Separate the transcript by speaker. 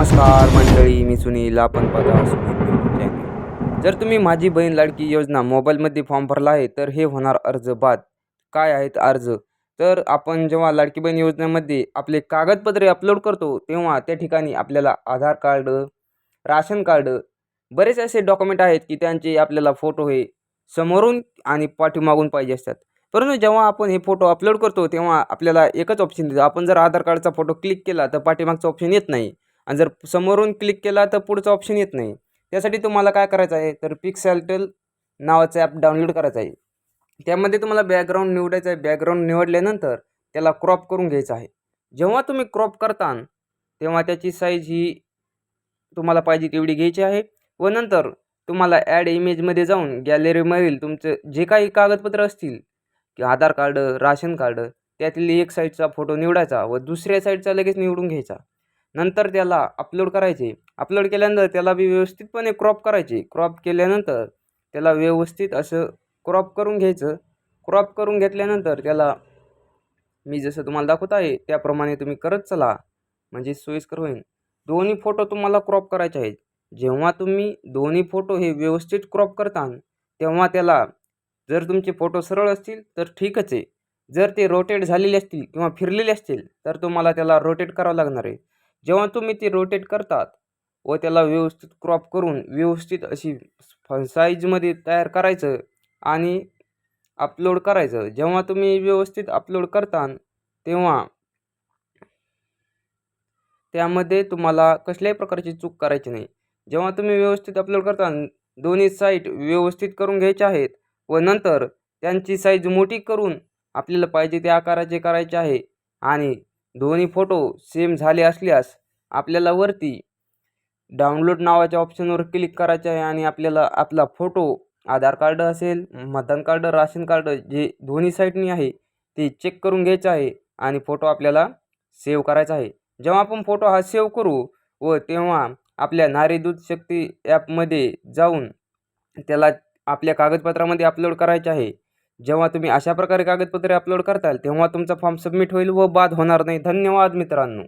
Speaker 1: नमस्कार मंडळी मी सुनील. आपण पाहता जर तुम्ही माझी बहीण लाडकी योजना मोबाईलमध्ये फॉर्म भरला आहे तर हे होणार अर्ज बाद. काय आहेत अर्ज? तर आपण जेव्हा लाडकी बहीण योजनेमध्ये आपले कागदपत्रे अपलोड करतो तेव्हा त्या ठिकाणी आपल्याला आधार कार्ड राशन कार्ड बरेच असे डॉक्युमेंट आहेत की त्यांचे आपल्याला फोटो हे समोरून आणि पाठीमागून पाहिजे असतात. परंतु जेव्हा आपण हे फोटो अपलोड करतो तेव्हा आपल्याला एकच ऑप्शन देतो. आपण जर आधार कार्डचा फोटो क्लिक केला तर पाठीमागचा ऑप्शन येत नाही. आणि जर समोरून क्लिक केला तर पुढचा ऑप्शन येत नाही. त्यासाठी तुम्हाला काय करायचं आहे? तर पिक्सेल्टल नावाचं ॲप डाउनलोड करायचं आहे. त्यामध्ये तुम्हाला बॅकग्राऊंड निवडायचं आहे. बॅकग्राऊंड निवडल्यानंतर त्याला क्रॉप करून घ्यायचं आहे. जेव्हा तुम्ही क्रॉप करता तेव्हा त्याची साईज ही तुम्हाला पाहिजे तेवढी घ्यायची आहे व नंतर तुम्हाला ॲड इमेजमध्ये जाऊन गॅलरीमधील तुमचं जे काही कागदपत्र असतील की आधार कार्ड राशन कार्ड त्यातील एक साईडचा फोटो निवडायचा व दुसऱ्या साईडचा लगेच निवडून घ्यायचा. नंतर त्याला अपलोड करायचे. अपलोड केल्यानंतर त्याला बी व्यवस्थितपणे क्रॉप करायचे. क्रॉप केल्यानंतर त्याला व्यवस्थित असं क्रॉप करून घ्यायचं. क्रॉप करून घेतल्यानंतर त्याला मी जसं तुम्हाला दाखवत आहे त्याप्रमाणे तुम्ही करत चला. म्हणजे सोयीस्कर होईल दोन्ही फोटो तुम्हाला क्रॉप करायचे आहेत. जेव्हा तुम्ही दोन्ही फोटो हे व्यवस्थित क्रॉप करता तेव्हा त्याला जर तुमचे फोटो सरळ असतील तर ठीकच आहे. जर ते रोटेट झालेले असतील किंवा फिरलेले असतील तर तुम्हाला त्याला रोटेट करावं लागणार आहे. जेव्हा तुम्ही ते रोटेट करतात व त्याला व्यवस्थित क्रॉप करून व्यवस्थित अशी साईजमध्ये तयार करायचं आणि अपलोड करायचं. जेव्हा तुम्ही व्यवस्थित अपलोड करता तेव्हा त्यामध्ये तुम्हाला कसल्याही प्रकारची चूक करायची नाही. जेव्हा तुम्ही व्यवस्थित अपलोड करता दोन्ही साईट व्यवस्थित करून घ्यायचे आहेत व नंतर त्यांची साईज मोठी करून आपल्याला पाहिजे त्या आकाराचे करायचे आहे आणि दोन्ही फोटो सेम झाले असल्यास आपल्याला वरती डाउनलोड नावाच्या ऑप्शनवर क्लिक करायचे आहे आणि आपल्याला आपला फोटो आधार कार्ड असेल मतदान कार्ड राशन कार्ड जे दोन्ही साईडनी आहे ते चेक करून घ्यायचं आहे आणि फोटो आपल्याला सेव्ह करायचा आहे. जेव्हा आपण फोटो हा सेव्ह करू व तेव्हा आपल्या नारीदूत शक्ती ॲपमध्ये जाऊन त्याला आपल्या कागदपत्रामध्ये अपलोड करायचे आहे. जेव्हा तुम्ही अशा प्रकारे कागदपत्रे अपलोड करताल तेव्हा तुमचा फॉर्म सबमिट होईल व बाद होणार नाही. धन्यवाद मित्रांनो.